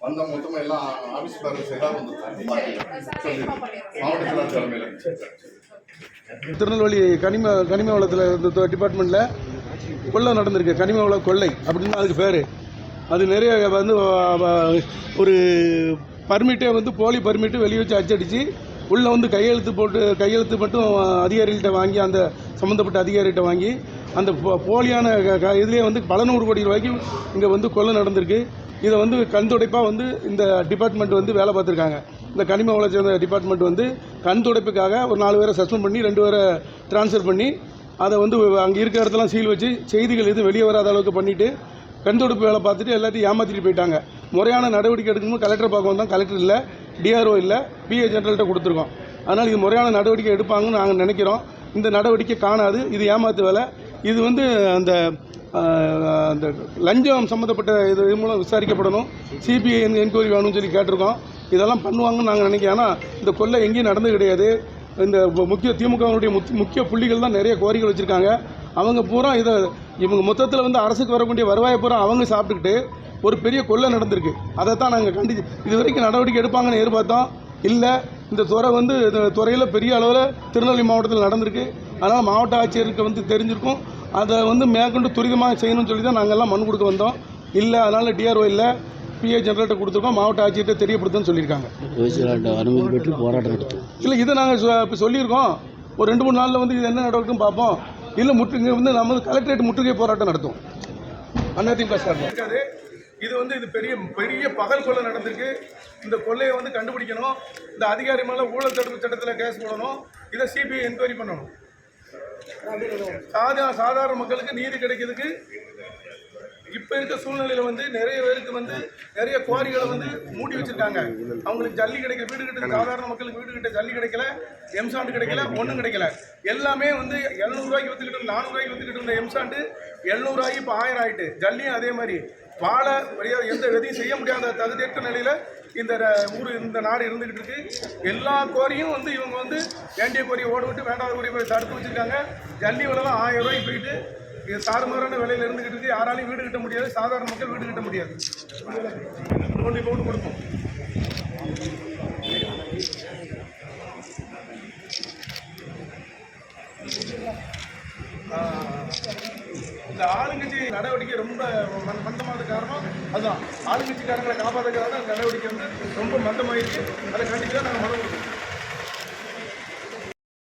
வந்த மொத்தமா எல்லாம் ஆபீஸ்காரர் எல்லாரும் மாவட்ட செயலாளர் தலைமையில் திருநெல்வேலி கனிம கனிம வளத்தில் டிபார்ட்மெண்ட்டில் கொள்ளை நடந்திருக்கு. கனிம வள கொள்ளை அப்படின்னு அதுக்கு பேர். அது நிறைய வந்து ஒரு பர்மிட்டே வந்து போலி பர்மிட்டு வெளியே வச்சு அச்சடித்து உள்ளே வந்து கையெழுத்து போட்டு கையெழுத்து மட்டும் அதிகாரிகள்கிட்ட வாங்கி அந்த சம்மந்தப்பட்ட அதிகாரிகிட்ட வாங்கி அந்த போலியான க- க- இதுலேயே வந்து பல நூறு கோடி ரூபாய்க்கு இங்கே வந்து கொள்ளை நடந்திருக்கு. இதை வந்து கண்துடைப்பாக வந்து இந்த டிபார்ட்மெண்ட் வந்து வேலை பார்த்துருக்காங்க. இந்த கனிம வள சேர்ந்த டிபார்ட்மெண்ட் வந்து கண் துடைப்புக்காக ஒரு நாலு பேரை சஸ்பெண்ட் பண்ணி ரெண்டு பேரை ட்ரான்ஸ்ஃபர் பண்ணி அதை வந்து அங்கே இருக்கிற இடத்தெல்லாம் சீல் வச்சு செய்திகள் எதுவும் வெளியே வராத அளவுக்கு பண்ணிவிட்டு கண் துடைப்பு வேலை பார்த்துட்டு எல்லாத்தையும் ஏமாற்றிட்டு போயிட்டாங்க. முறையான நடவடிக்கை எடுக்கணும் கலெக்டர் பார்க்க வந்தோம். கலெக்டர் இல்லை டிஆர்ஓ இல்லை பிஏ ஜெனரல்கிட்ட கொடுத்துருக்கோம். அதனால் இது முறையான நடவடிக்கை எடுப்பாங்கன்னு நாங்கள் நினைக்கிறோம். இந்த நடவடிக்கை காணாது இது ஏமாத்து வேலை. இது வந்து அந்த அந்த லஞ்சம் சம்மந்தப்பட்ட இது இது மூலம் விசாரிக்கப்படணும். சிபிஐ என்கொயரி வேணும்னு சொல்லி கேட்டிருக்கோம். இதெல்லாம் பண்ணுவாங்கன்னு நாங்கள் நினைக்கிறோம். ஆனால் இந்த கொள்ளை எங்கேயும் நடந்து கிடையாது. இந்த முக்கிய திமுகவினுடைய முக்கிய புள்ளிகள் தான் நிறைய கோரிக்கை வச்சுருக்காங்க. அவங்க பூரா இதை இவங்க மொத்தத்தில் வந்து அரசுக்கு வரக்கூடிய வருவாயை பூரா அவங்க சாப்பிட்டுக்கிட்டு ஒரு பெரிய கொள்ளை நடந்திருக்கு. அதை தான் நாங்கள் கண்டி இது வரைக்கும் நடவடிக்கை எடுப்பாங்கன்னு எதிர்பார்த்தோம். இல்லை இந்த துறை வந்து இந்த துறையில் பெரிய அளவில் திருநெல்வேலி மாவட்டத்தில் நடந்திருக்கு. அதனால் மாவட்ட ஆட்சியருக்கு வந்து தெரிஞ்சிருக்கும். அதை வந்து மேற்கொண்டு துரிதமாக செய்யணும்னு சொல்லி தான் நாங்கள் எல்லாம் மனு கொடுக்க வந்தோம். இல்லை அதனால் டிஆர்ஓ இல்லை பிஏ ஜெனரேட்டை கொடுத்துருக்கோம் மாவட்ட ஆட்சியர்கிட்ட தெரியப்படுத்துன்னு சொல்லியிருக்காங்க. அனுமதி பெற்று போராட்டம் நடத்தும். இல்லை இதை நாங்கள் இப்போ சொல்லியிருக்கோம். ஒரு ரெண்டு மூணு நாளில் வந்து இது என்ன நடவடிக்கைன்னு பார்ப்போம். இல்லை முற்று இங்கே வந்து நம்ம கலெக்டரேட் முற்றுகை போராட்டம் நடத்தும். அதிமுக இருக்காது. இது வந்து இது பெரிய பெரிய பகல் கொள்ளை நடந்திருக்கு. இந்த கொள்ளையை வந்து கண்டுபிடிக்கணும். இந்த அதிகாரி மேலே ஊழல் தடுப்பு சட்டத்தில் கேஸ் போடணும். இதை சிபிஐ என்கொயரி பண்ணணும். சாதா சாதாரண மக்களுக்கு நீதி கிடைக்கிறதுக்கு இப்போ இருக்க சூழ்நிலையில வந்து நிறைய பேருக்கு வந்து நிறைய குவாரிகளை வந்து மூடி வச்சிருக்காங்க. அவங்களுக்கு ஜல்லி கிடைக்கல வீடு கட்ட சாதாரண மக்களுக்கு வீடு கட்ட ஜல்லி கிடைக்கல எம்சாண்டு கிடைக்கல ஒன்றும் கிடைக்கல. எல்லாமே வந்து எழுநூறுவாய்க்கு வித்துக்கிட்டு நானூறுவாய்க்கு வித்துக்கிட்டு இருந்த எம்சாண்டு எழுநூறுவாய்க்கு இப்போ ஆயிரம் ஆயிட்டு. ஜல்லியும் அதே மாதிரி. வாழ எந்த எதையும் செய்ய முடியாத தகுதியற்ற நிலையில இந்த ர- ஊர் இந்த நாடு இருந்துகிட்டு இருக்கு. எல்லா கோரியும் வந்து இவங்க வந்து வேண்டிய கோரியை ஓட விட்டு வேண்டாத கோரியை போய் தடுத்து வச்சிருக்காங்க. ஜல்லி விலைலாம் ஆயிரம் ரூபாய்க்கு போயிட்டு இது தாறுமாறான விலையில் இருந்துகிட்டு இருக்கு. யாராலையும் வீடு கட்ட முடியாது. சாதாரண மக்கள் வீடு கட்ட முடியாது. கொண்டு போட்டு கொடுப்போம். இந்த ஆளுங்கட்சி நடவடிக்கை ரொம்ப மந்த- மந்தமானது காரணம் அதுதான் ஆளுங்கட்சிக்காரங்களை காப்பாற்றுறதுக்காக நடவடிக்கை வந்து ரொம்ப மந்தமாயிருக்கு. அதை கண்டிப்பாக நாங்கள் மனம் கொடுக்கணும்